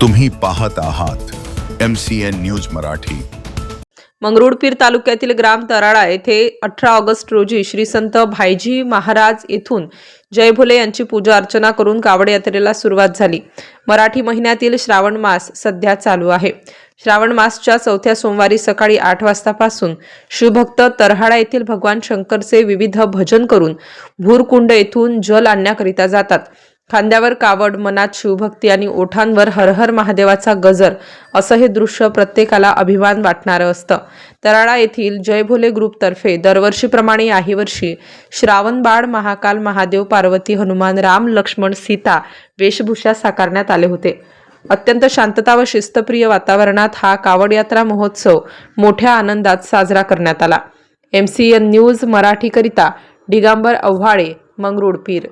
तुम्ही पाहत आहात M C N news Marathi. Mangrulpir तालुक्यातील ग्राम तराळा येथे अठरा ऑगस्ट रोजी श्री संत भाईजी महाराज येथून जय भोले यांची पूजा अर्चना करून कावड यात्रेला सुरुवात झाली. मराठी महिन्यातील श्रावण मास सध्या चालू आहे. श्रावण मासच्या चौथ्या सोमवारी सकाळी आठ वाजतापासून शिवभक्त तरहाडा येथील भगवान शंकरचे विविध भजन करून भूरकुंड येथून जल आणण्याकरिता जातात. खांद्यावर कावड मनात शिवभक्ती आणि ओठांवर हरहर महादेवाचा गजर असं हे दृश्य प्रत्येकाला अभिमान वाटणारं असतं. तराळा येथील जय भोले ग्रुपतर्फे दरवर्षीप्रमाणे याही वर्षी श्रावण बाळ महाकाल महादेव पार्वती हनुमान राम लक्ष्मण सीता वेशभूषा साकारण्यात आले होते. अत्यंत शांतता व शिस्तप्रिय वातावरणात हा कावड यात्रा महोत्सव मोठ्या आनंदात साजरा करण्यात आला. एम सी एन न्यूज मराठीकरिता दिगांबर आव्हाळे मंगरुळपीर.